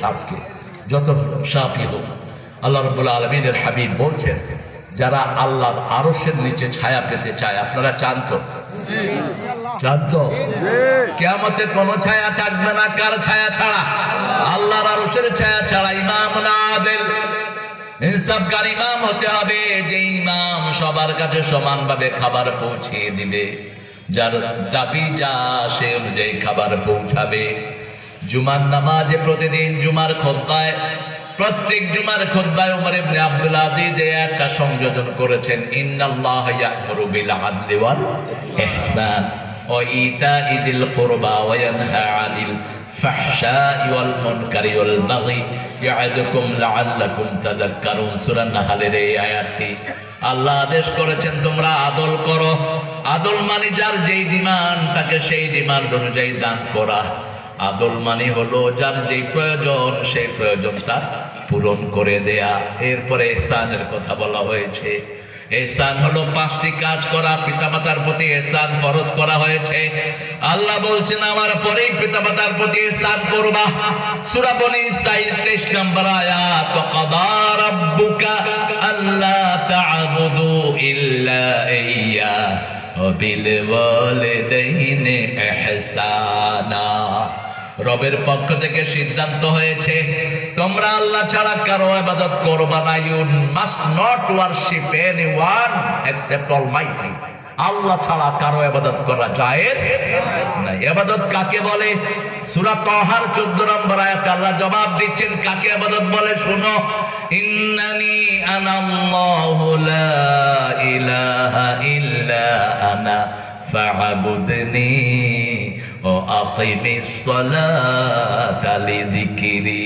সাপকে, যত সাপই হোক। আল্লাহ রবুল্লা আলমিনের হাবিব বলছেন, যারা আল্লাহর আরসের নিচে ছায়া পেতে চায়, আপনারা চান তো? সবার কাছে সমানভাবে খাবার পৌঁছিয়ে দিবে। যার দাবি যা, সে অনুযায়ী খাবার পৌঁছাবে। জুমার নামাজে প্রতিদিন জুমার খোদ্দায়, প্রত্যেক জুমার খোদ্দায় ওমর ইবনে আব্দুল আজিজ একটা সংযোজন করেছেন, ইন্নাল্লাহ ইয়া'মুরু বিল আদলি ওয়াল ইহসান কুরবা ওয়া ইয়ানহা আনিল ফাহশাই ওয়াল মুনকারি ওয়াল বাগি লাআল্লাকুম তাযাক্কারুন। সূরা নাহলের এই আয়াতটি আল্লাহ আদেশ করেছেন, তোমরা আদল করো। আদল মানে যার যেই ডিমান্ড, তাকে সেই ডিমান্ড অনুযায়ী দান করা। আদল মানে হলো যার যেই প্রয়োজন, সেই প্রয়োজন তার পূরণ করে দেয়া। এরপরে এহসানের কথা বলা হয়েছে। এহসান হলো পাঁচটি কাজ করা, পিতামাতার প্রতি এহসান ফরজ করা হয়েছে। আল্লাহ বলছেন, আমার পরেই পিতামাতার প্রতি এহসান করবা। সূরা বনি 23 নম্বর আয়াত কাদা রাব্বুকা আল্লা তা'বুদু ইল্লা ওয়াবিল ওয়ালিদাইনি ইহসানা। রবের পক্ষ থেকে সিদ্ধান্ত হয়েছে, তোমরা আল্লাহ ছাড়া কারও ইবাদত করবা না। You must not worship anyone except almighty আল্লাহ ছাড়া কারও ইবাদত করা জায়েজ না ইবাদত কাকে বলে? সূরা তাহার 14 নম্বর আয়াত আল্লাহ জবাব দিচ্ছেন, কাকে ইবাদত বলে? শুনো, ইন্নানি আনাল্লাহু লা আনা ফা'বুদনি ও আকিমিস সালাতা লিযিকরি